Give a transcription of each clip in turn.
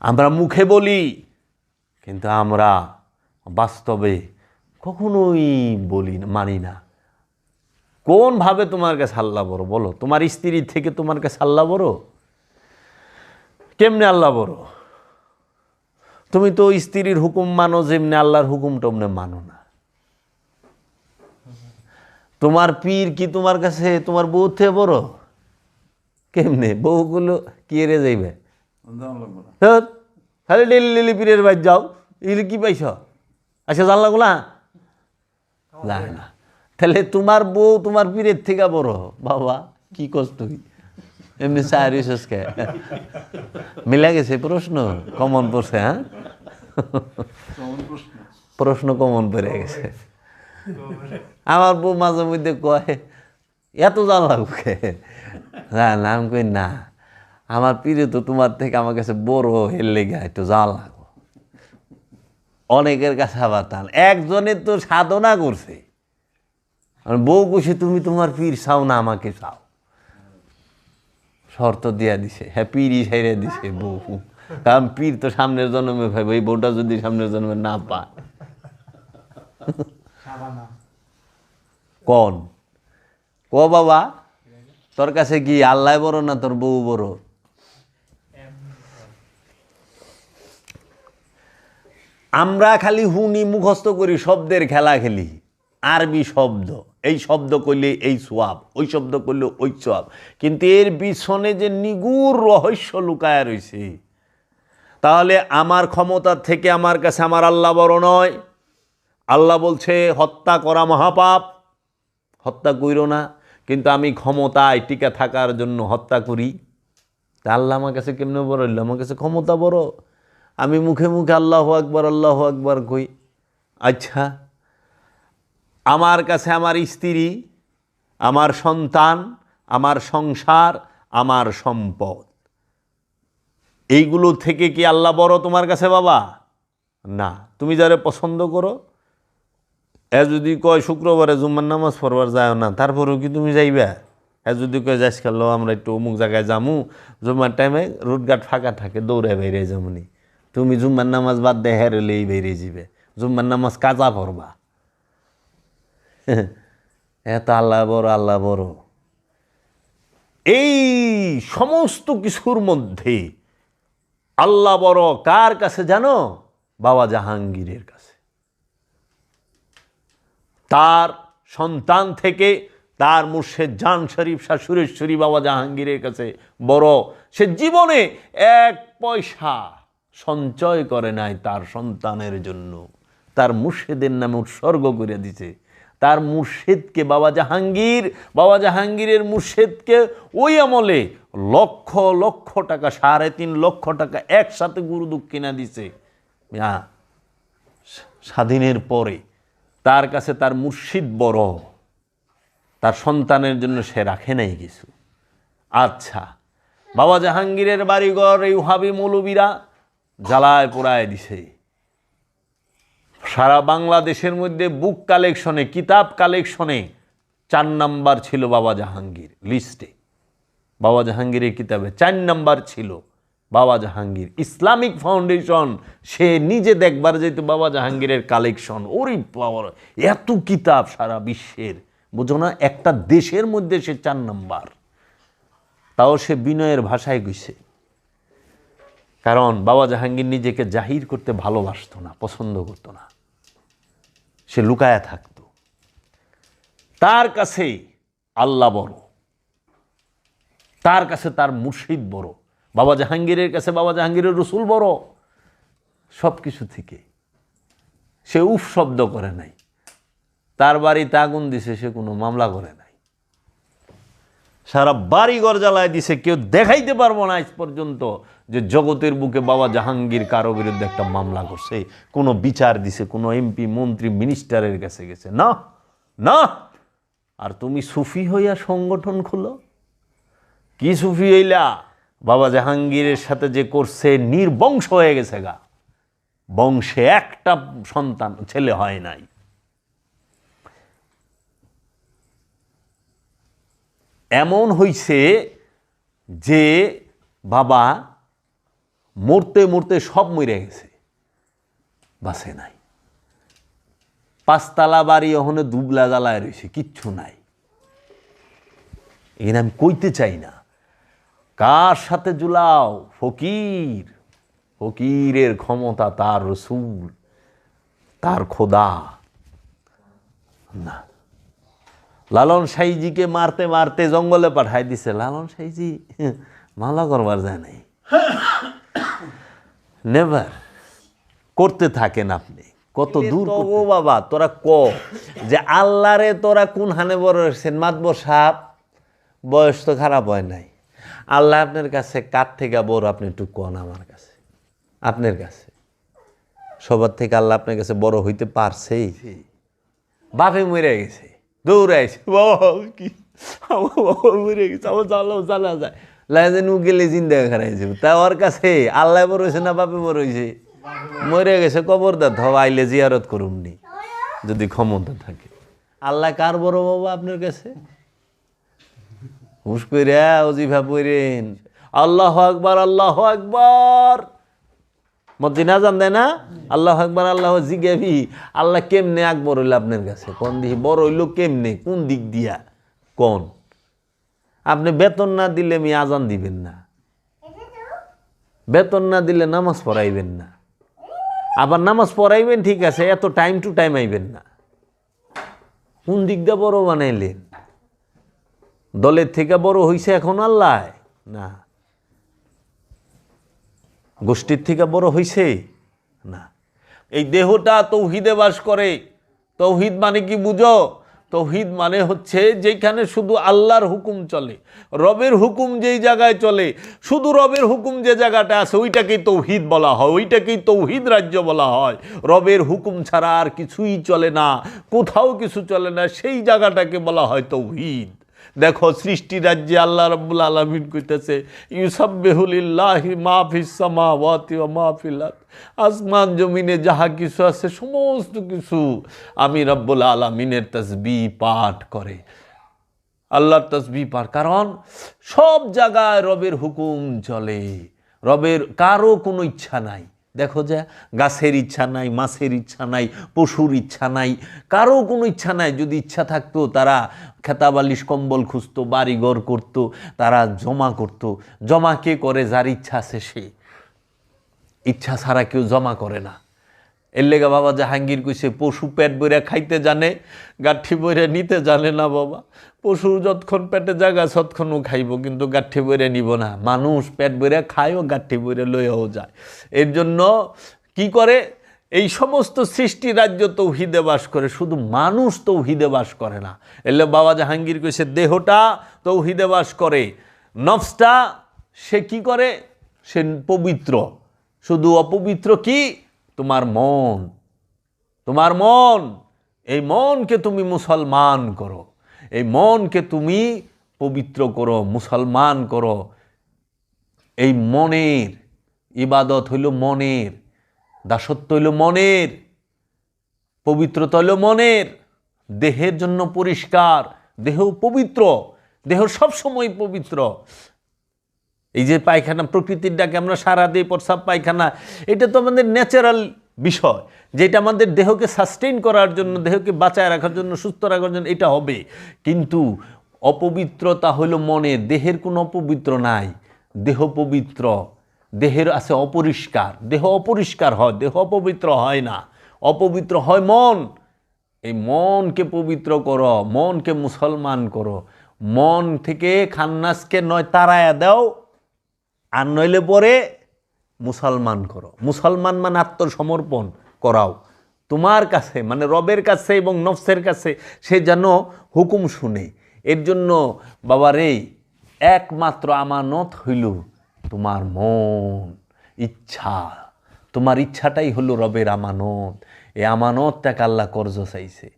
আমরা মুখে বলি, কিন্তু আমরা বাস্তবে কখনোই বলি না, মানি না। কোনভাবে তোমার কাছে আল্লাহ বড় বলো? তোমার স্ত্রী থেকে তোমার কাছে আল্লাহ বড়? কেমনে আল্লাহ বড়? তুমি তো স্ত্রীর হুকুম মানো, যেমনি আল্লাহর হুকুম টমনে মানো না। তোমার পীর কি তোমার কাছে, তোমার বউ থেকে বড়? কেমনে? বউগুলো কি এড়ে যাইবে? ধর, খালি ডেলি পীরের বাড়ি যাও এগুলি কি পাইছ? আচ্ছা যায় না? তাহলে তোমার বউ তোমার পীরের থেকে বড় বাবা কি কষ্ট এমনি চারি কে মিলা গেছে প্রশ্ন কমন পড়ছে হ্যাঁ? প্রশ্ন কমন পড়ে গেছে। আমার বউ মাঝে মধ্যে কয় এত জান লাগবে না না আমি কই না। আমার পীরে তো তোমার থেকে আমার কাছে বড় হের লেগে একটু জাল লাগবো অনেকের কাছে আবার টান। একজনের তো সাধনা করছে। বউ কইছে তুমি তোমার পীর চাও না আমাকে চাও। শর্ত দিয়া দিছে। হ্যাঁ পীরই সাইরে দিছে বউ। কারণ পীর তো সামনের জন্মে ভাই এই বউটা যদি সামনের জন্মে না পায়। কন? ক বাবা? তোর কাছে কি আল্লাহ বড় না তোর বউ বড়? আমরা খালি হুনি মুখস্থ করি শব্দের খেলা খেলি। আরবি শব্দ, এই শব্দ করলে এই সোয়াব, ওই শব্দ করলে ওই সোয়াব। কিন্তু এর পিছনে যে নিগুড় রহস্য লুকায় রয়েছে, তাহলে আমার ক্ষমতার থেকে আমার কাছে আমার আল্লাহ বড় নয়। আল্লাহ বলছে, হত্যা করা মহাপাপ, হত্যা কইর না, কিন্তু আমি ক্ষমতায় টিকা থাকার জন্য হত্যা করি। তা আল্লাহ আমার কাছে কেমনে বড় আমার কাছে ক্ষমতা বড়। আমি মুখে মুখে আল্লাহ আকবর আল্লাহ আকবর কই আচ্ছা আমার কাছে আমার স্ত্রী, আমার সন্তান, আমার সংসার, আমার সম্পদ, এইগুলো থেকে কি আল্লাহ বড় তোমার কাছে বাবা? না, তুমি যারা পছন্দ করো, এ যদি কয় শুক্রবারে জুম্মার নামাজ পড়বার যায় না, তারপরেও কি তুমি যাইবা? এ যদি কয় যাইস খেলো আমরা একটু অমুক জায়গায় যামু, জুম্মার টাইমে রুটঘাট ফাঁকা থাকে, দৌড়ে বেরিয়ে যামুনি। তুমি জুম্মার নামাজ বাদ দিয়ে হেরেলেই বেরিয়ে যাবে জুম্মার নামাজ কাজা পড়বা? এত আল্লাহ বড় আল্লাহ বড়। এই সমস্ত কিছুর মধ্যে আল্লাহ বড় কার কাছে জানো? বাবা জাহাঙ্গীরের কাছে। তার সন্তান থেকে তার মুর্শেদ জান শরীফ শাহ সুরেশ্বরী বাবা জাহাঙ্গীরের কাছে বড়। সে জীবনে এক পয়সা সঞ্চয় করে নাই তার সন্তানের জন্য। তার মুর্শেদের নামে উৎসর্গ করে দিছে। তার মুর্শেদকে বাবা জাহাঙ্গীর, বাবা জাহাঙ্গীরের মুর্শেদকে ওই আমলে লক্ষ লক্ষ টাকা, সাড়ে তিন লক্ষ টাকা একসাথে গুরুদুখ কিনা দিছে। স্বাধীনের পরে তার কাছে তার মুর্শিদ বড়। তার সন্তানের জন্য সে রাখে নাই কিছু। আচ্ছা বাবা জাহাঙ্গীরের বাড়িঘর, এই উহাবি মৌলবীরা জ্বালায় পোড়ায় দিছে। সারা বাংলাদেশের মধ্যে বুক কালেকশনে কিতাব কালেকশনে চার নাম্বার ছিল বাবা জাহাঙ্গীর লিস্টে বাবা জাহাঙ্গীরের কিতাবে চার নাম্বার ছিল বাবা জাহাঙ্গীর। ইসলামিক ফাউন্ডেশন সে নিজে দেখবার যেত বাবা জাহাঙ্গীরের কালেকশন ওরে বাবার এত কিতাব সারা বিশ্বের। বুঝো না, একটা দেশের মধ্যে সে চার নাম্বার। তাও সে বিনয়ের ভাষায় গইছে কারণ বাবা জাহাঙ্গীর নিজেকে জাহির করতে ভালোবাসতো না, পছন্দ করতো না। সে লুকায়া থাকতো। তার কাছে আল্লাহ বড়। তার কাছে তার মুর্শিদ বড়। বাবা জাহাঙ্গীরের কাছে বাবা জাহাঙ্গীরের রসুল বড়। সব কিছু থেকে। সে উফ শব্দ করে নাই। তার বাড়িতে আগুন দিছে, সে কোনো মামলা করে নাই। সারা বাড়ি ঘর জ্বালায় দিছে, কেউ দেখাইতে পারব না আজ পর্যন্ত যে জগতের বুকে বাবা জাহাঙ্গীর কারও বিরুদ্ধে একটা মামলা করছে। কোনো বিচার দিছে, কোনো এমপি, মন্ত্রী, মিনিস্টারের কাছে গেছে। না না। আর তুমি সুফি হইয়া সংগঠন খুলো। কি সুফি হইলা? বাবা জাহাঙ্গীরের সাথে যে করছে, নির্বংশ হয়ে গেছে গা। বংশে একটা সন্তান, ছেলে হয় নাই। এমন হইছে যে বাবা মরতে মরতে সব মরে গেছে। বাসে নাই। পাঁচতলা বাড়ি ওখানে দুবলা জ্বালায় রয়েছে, কিচ্ছু নাই। এখানে আমি কইতে চাই না, কার সাথে জুলাও ফকির, ফকিরের ক্ষমতা তার রসুল, তার খোদা। না। লালন সাইজিকে মারতে মারতে জঙ্গলে পাঠাই দিছে। লালন সাইজি মালা করবার যায় নাই নেভার করতে থাকেন আপনি। কত দূর ও বাবা তোরা ক? যে আল্লাহরে তোরা কোন হানে বড় হয়েছেন? মাতবর সাপ। বয়স তো খারাপ হয় নাই। আল্লাহ আপনার কাছে কার থেকে বড়? আপনি একটু কন আমার কাছে। আপনার কাছে। সবার থেকে আল্লাহ আপনার কাছে বড় হইতে পারছেই। বাপে মরে গেছে। দৌড়াইছে বাবা, কি? আমার বাবা মরে গেছে। আমার জ্বালাও জ্বালা যায় লাইজে নু গেলে জিন্দা খারাইছে তা ওর কাছে আল্লাহ বড় হয়েছে না বাপে বড় হয়েছে মরে গেছে কবর দা ধবা আইলে জিয়ারত করুমনি যদি ক্ষমতা থাকে। আল্লাহ কার বড় বাবা আপনার কাছে? হুস করে অজিফা পড়েন আল্লাহ আকবার আল্লাহ আকবার। মদিনা জান দেয় না? আল্লাহ আকবার, আল্লাহ জিজ্ঞাবি আল্লাহ কেমনে আকবর হইল আপনার কাছে? কোন দিকে বড় হইল কেমনে? কোন দিক দিয়া? কোন? আপনি বেতন না দিলে আমি আজান দিবেন না। বেতন না দিলে নামাজ পড়াইবেন না। আবার নামাজ পড়াইবেন, ঠিক আছে, এত টাইম টু টাইম আইবেন না। কোন দিক দিয়ে বড় বানাইলেন? দলের থেকে বড় হইছে এখন আল্লাহ? না। গোষ্ঠীর থেকে বড় হইছে? না। এই দেহটা তৌহিদে বাস করে। তৌহিদ মানে কি বুঝো? তৌহিদ মানে হচ্ছে যেখানে শুধু আল্লাহর হুকুম চলে, রবের হুকুম যেই জায়গায় চলে, শুধু রবের হুকুম যে জায়গাটা আছে, ওইটাকেই তৌহিদ বলা হয়, ওইটাকেই তৌহিদ রাজ্য বলা হয়। রবের হুকুম ছাড়া আর কিছুই চলে না, কোথাও কিছু চলে না, সেই জায়গাটাকে বলা হয় তৌহিদ। দেখো সৃষ্টি রাজ্যে আল্লাহ রব্বুল আলমিন কইতেছে, ইউসাব্বেহুলিল্লাহি মাহফিস সামাওয়াতি ওয়া মাহফিল আরদ। আসমান, জমিনে যাহা কিছু আছে, সমস্ত কিছু আমি রব্বুল আলমিনের তসবি পাঠ করে। আল্লাহর তসবি পাঠ, কারণ সব জায়গায় রবের হুকুম চলে। রবের, কারও কোনো ইচ্ছা নাই। দেখো যে গাছের ইচ্ছা নাই, মাছের ইচ্ছা নাই, পশুর ইচ্ছা নাই, কারও কোনো ইচ্ছা নাই। যদি ইচ্ছা থাকতো, তারা খেতাবালিশ কম্বল খুঁজতো বাড়িঘর করতো, তারা জমা করতো। জমা কে করে? যার ইচ্ছা আছে সে। ইচ্ছা ছাড়া কেউ জমা করে না। এর লেগা বাবা জাহাঙ্গীর কইছে, পশু পেট বইরা খাইতে জানে, গাঠি বইরা নিতে জানে না বাবা। পশু যতক্ষণ পেটে জায়গা ততক্ষণও খাইব, কিন্তু গাঠি বইরে নিব না। মানুষ পেট বইরা খায়ও, গাঠি বইরে লইয়াও যায়। এর জন্য কি করে? এই সমস্ত সৃষ্টি রাজ্য তৌহিদে বাস করে, শুধু মানুষ তৌহিদে বাস করে না। এলে বাবা জাহাঙ্গীর কইছে, দেহটা তৌহিদে বাস করে, নফসটা সে কি করে? সে পবিত্র। শুধু অপবিত্র কি? তোমার মন। তোমার মন। এই মনকে তুমি মুসলমান করো। এই মনকে তুমি পবিত্র করো, মুসলমান করো। এই মনের, ইবাদত হইল মনের, দাসত্ব হইল মনের, পবিত্রতা হইল মনের, দেহের জন্য পরিষ্কার, দেহ পবিত্র, দেহ সবসময় পবিত্র। এই যে পায়খানা, প্রকৃতির ডাকে আমরা সারা দিই, প্রসাব পায়খানা, এটা তো আমাদের ন্যাচারাল বিষয়, যেটা আমাদের দেহকে সাস্টেইন করার জন্য, দেহকে বাঁচায় রাখার জন্য, সুস্থ রাখার জন্য এটা হবে। কিন্তু অপবিত্রতা হলো মনে, দেহের কোনো অপবিত্র নাই। দেহ পবিত্র, দেহের আছে অপরিষ্কার। দেহ অপরিষ্কার হয়, দেহ অপবিত্র হয় না। অপবিত্র হয় মন। এই মনকে পবিত্র করো, মনকে মুসলমান করো। মন থেকে খান্নাসকে নয় তারায়া দাও, আর নইলে পরে মুসলমান করো। মুসলমান মানে আত্মসমর্পণ করাও। তোমার কাছে মানে রবের কাছে এবং নফসের কাছে সে যেন হুকুম শুনে। এর জন্য, বাবারে, একমাত্র আমানত হইল তোমার মন, ইচ্ছা। তোমার ইচ্ছাটাই হলো রবের আমানত। এই আমানতটাকে আল্লাহ কর্জ চাইছে।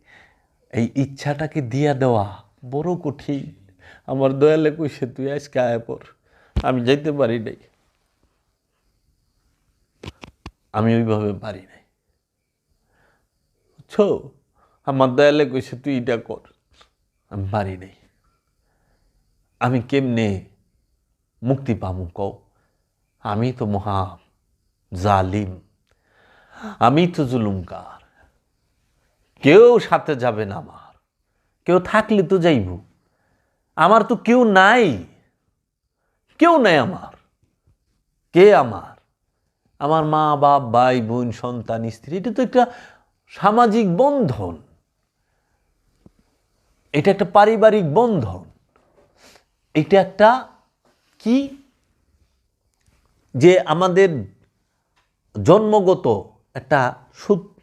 এই ইচ্ছাটাকে দিয়া দেওয়া বড় কঠিন। আমার দয়ালে কইছে তুই আজকে আয় পর আমি যাইতে পারি নাই। আমি ওইভাবে পারি নাই। বুঝছ আমার দয়ালে কইছে, তুই এটা কর। আমি পারি নাই। আমি কেমনে মুক্তি পামু কও? আমি তো মহা জালিম। আমি তো জুলুমকার। কেউ সাথে যাবে না আমার। কেউ থাকলে তো যাইব। আমার তো কেউ নাই। কেউ নাই আমার। কে আমার? আমার মা, বাপ, ভাই, বোন, সন্তান, স্ত্রী, এটা তো একটা সামাজিক বন্ধন। এটা একটা পারিবারিক বন্ধন। এটা একটা কি? যে আমাদের জন্মগত একটা সুত,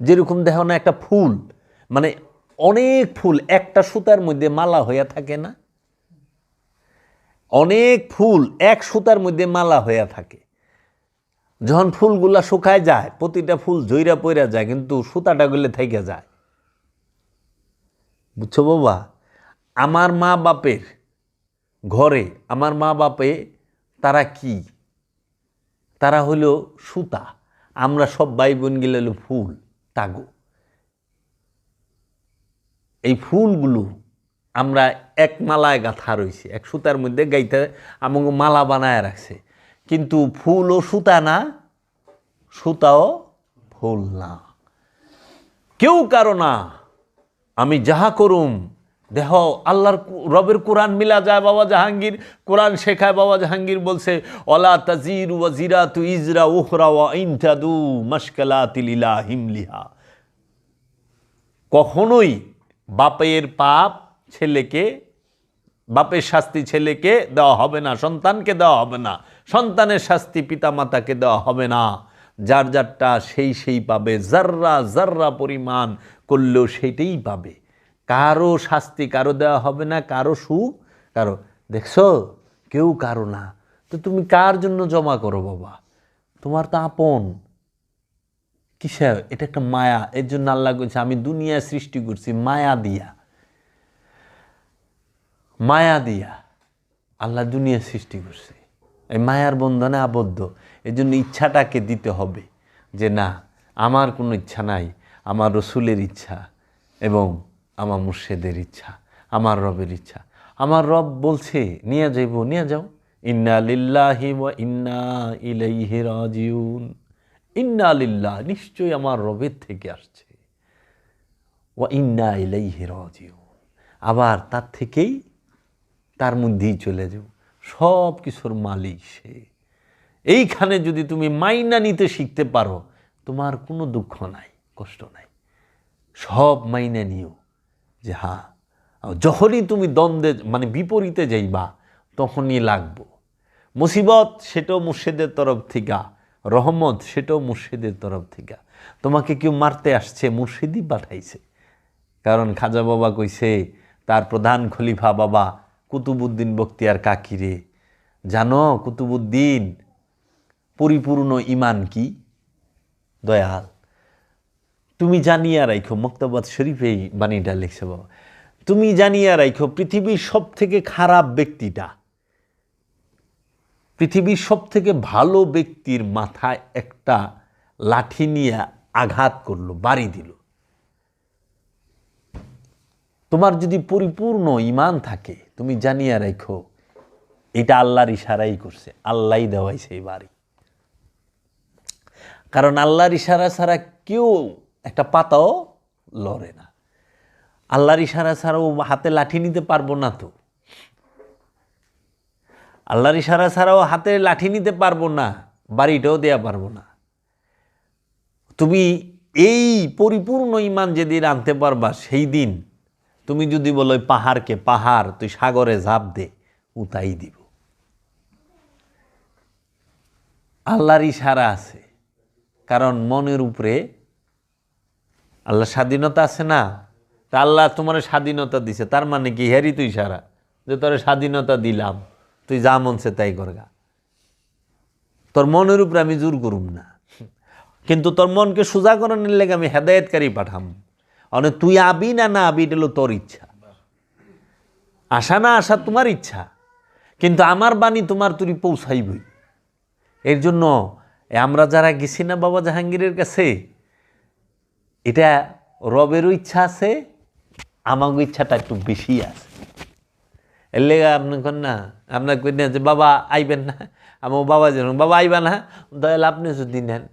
যেরকম দেখো না, একটা ফুল। মানে অনেক ফুল, একটা সুতার মধ্যে মালা হইয়া থাকে না? অনেক ফুল, এক সুতার মধ্যে মালা হইয়া থাকে। যখন ফুলগুলা শুকায় যায়, প্রতিটা ফুল জইরা পইরা যায়, কিন্তু সুতাটা গুলে থেকে যায়। বুঝছ বাবা? আমার মা বাপের ঘরে, আমার মা বাপে তারা কি? তারা হলো সুতা। আমরা সব ভাই বোন গেলে হলো ফুল, তাগো। এই ফুলগুলো আমরা এক মালায় গাঁথা রয়েছে এক সুতার মধ্যে গাইতে আমাকে মালা বানায় রাখছে। কিন্তু ফুল ও সুতা না, সুতাও ফুল না। কেউ কারও না, আমি যাহা করুম দেহ আল্লাহর রবের কোরআন মিলা যায় বাবা জাহাঙ্গীর, কোরআন শেখায় বাবা জাহাঙ্গীর বলছে, অলা তাজির ওয়াজিরা তু ইজরা উহরা ওয়া ইনতাদু মশকালা তিলিলা হিমলিহা কখনোই বাপের পাপ ছেলেকে বাপের শাস্তি ছেলেকে দেওয়া হবে না, সন্তানকে দেওয়া হবে না, সন্তানের শাস্তি পিতামাতাকে দেওয়া হবে না। যার যারটা সেই সেই পাবে জাররা জাররা পরিমাণ করলেও সেইটাই পাবে। কারও শাস্তি কারও দেওয়া হবে না, কারও সুখ কারও। দেখছ? কেউ কারও না। তো তুমি কার জন্য জমা করো বাবা? তোমার তো আপন। কিসে এটা একটা মায়া। এর জন্য আল্লাহ করছে আমি দুনিয়া সৃষ্টি করছি, মায়া দিয়া। মায়া দিয়া আল্লাহ দুনিয়া সৃষ্টি করছে। এই মায়ার বন্ধনে আবদ্ধ। এই জন্য ইচ্ছাটাকে দিতে হবে যে না, আমার কোনো ইচ্ছা নাই, আমার রসুলের ইচ্ছা এবং আমার মুর্শেদের ইচ্ছা, আমার রবের ইচ্ছা। আমার রব বলছে, নিয়ে যাইব, নিয়ে যাও। ইন্না লিল্লাহি ইন্না রাজিউন। ইন্না লিল্লাহ, নিশ্চয়ই আমার রবের থেকে আসছে। ওয়া ইন্না ইলাইহি রাজিউন। আবার তার থেকেই তার মধ্যেই চলে যাও। সব কিছুর মালিক সে। এইখানে যদি তুমি মাইনা নিতে শিখতে পারো, তোমার কোনো দুঃখ নাই, কষ্ট নাই। সব মাইনা নিও যে হ্যাঁ যখনই তুমি দ্বন্দ্বে মানে বিপরীতে যাইবা, তখনই লাগবো। মুসিবত সেটাও মুর্শিদের তরফ থেকে, রহমত সেটাও মুর্শিদের তরফ থেকে। তোমাকে কেউ মারতে আসছে, মুর্শিদই পাঠাইছে। কারণ খাজা বাবা কইছে, তার প্রধান খলিফা বাবা কুতুবুদ্দিন বক্তিয়ার কাকিরে জানো কুতুবুদ্দিন পরিপূর্ণ ইমান কি? দয়াল, তুমি জানিয়া রাখো মক্তাবাদ শরীফেই বাণীটা লিখছে বাবা। তুমি জানিয়া রাখো পৃথিবীর সব থেকে খারাপ ব্যক্তিটা। পৃথিবীর সব থেকে ভালো ব্যক্তির মাথায় একটা লাঠি নিয়ে আঘাত করল, বাড়ি দিল। তোমার যদি পরিপূর্ণ ইমান থাকে, তুমি জানিয়া রাখো এটা আল্লাহর ইশারাই করছে, আল্লাহই দেওয়াইছে এই বাড়ি। কারণ আল্লাহর ইশারা ছাড়া কেউ একটা পাতাও লড়ে না। আল্লাহর ইশারা ছাড়াও হাতে লাঠি নিতে পারব না তো। আল্লাহর ইশারা ছাড়াও হাতে লাঠি নিতে পারব না, বাড়িটাও দেয়া পারব না। তুমি এই পরিপূর্ণ ইমান যেদিন আনতে পারবা, সেই দিন তুমি যদি বলো, "ওই পাহাড়কে পাহাড়, তুই সাগরে ঝাঁপ দে, উতাই দিব। আল্লাহর ইশারা আছে, কারণ মনের উপরে আল্লাহ স্বাধীনতা আছে না? তা আল্লাহ তোমার স্বাধীনতা দিছে, তার মানে কি? হেরি তুই সারা যে তোর স্বাধীনতা দিলাম, তুই যা মনছে তাই করগা। তোর মনের উপরে আমি জোর করুম না। কিন্তু তোর মনকে সোজা করানোর লেগে আমি হেদায়তকারী পাঠাম। অনেক তুই আবি না না আবি, এটা হলো তোর ইচ্ছা। আসা না আসা তোমার ইচ্ছা, কিন্তু আমার বাণী তোমার তুই পৌঁছাইবই। এর জন্য আমরা যারা গেছি না বাবা জাহাঙ্গীরের কাছে, এটা রবেরও ইচ্ছা আছে আমাকে ইচ্ছাটা একটু বেশি আছে। এর লেগে আপনি কন না আপনার কই না যে বাবা আইবেন না আমার বাবা যেন বাবা আইবা না, দয়াল আপনি যদি নেন,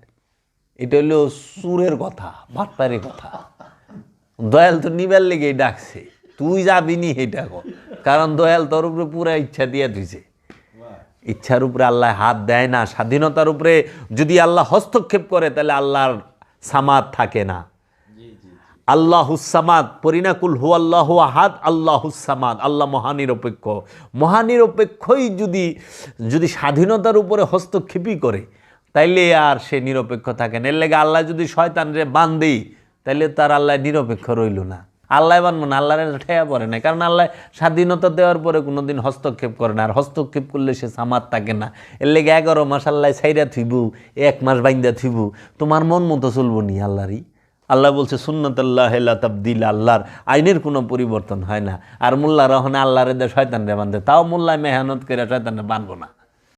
এটা হলো সুরের কথা ভাটপারের কথা। দয়াল তো নিবার লেগে ডাকছে। তুই যাবি নি এটা কর। কারণ দয়াল তোর উপরে পুরা ইচ্ছা দিয়ে দিছে ইচ্ছার উপরে আল্লাহ হাত দেয় না স্বাধীনতার উপরে যদি আল্লাহ হস্তক্ষেপ করে তাহলে আল্লাহর সামাদ থাকে না। আল্লাহ আল্লাহুসামাদ পরিণাকুল হু আল্লাহ আহাদ আল্লাহুসামাদ আল্লাহ মহানিরপেক্ষ। মহানিরপেক্ষই যদি যদি স্বাধীনতার উপরে হস্তক্ষেপই করে তাইলে আর সে নিরপেক্ষ থাকে না। এর লেগে আল্লাহ যদি শয়তান রে বান্ধেই তাইলে তার আল্লাহ নিরপেক্ষ রইল না। আল্লাহ বানবো না আল্লাহর ঠেয়া পড়ে না কারণ আল্লাহ স্বাধীনতা দেওয়ার পরে কোনোদিন হস্তক্ষেপ করে না, আর হস্তক্ষেপ করলে সে সামার থাকে না। এর লেগে এগারো মাস আল্লাহ সাইরা থুইবু, এক মাস বাইন্দা থুইবু, তোমার মন মতো চলবো নি আল্লাহরই। আল্লাহ বলছে, সুন্নতাল্লাহ তাবদিল আল্লাহর, আইনের কোনো পরিবর্তন হয় না। আর মোল্লা রহনে আল্লাহরে দে শয়তান রে বান্ধে তাও মোল্লায় মেহনত করে শয়তান বানবো না।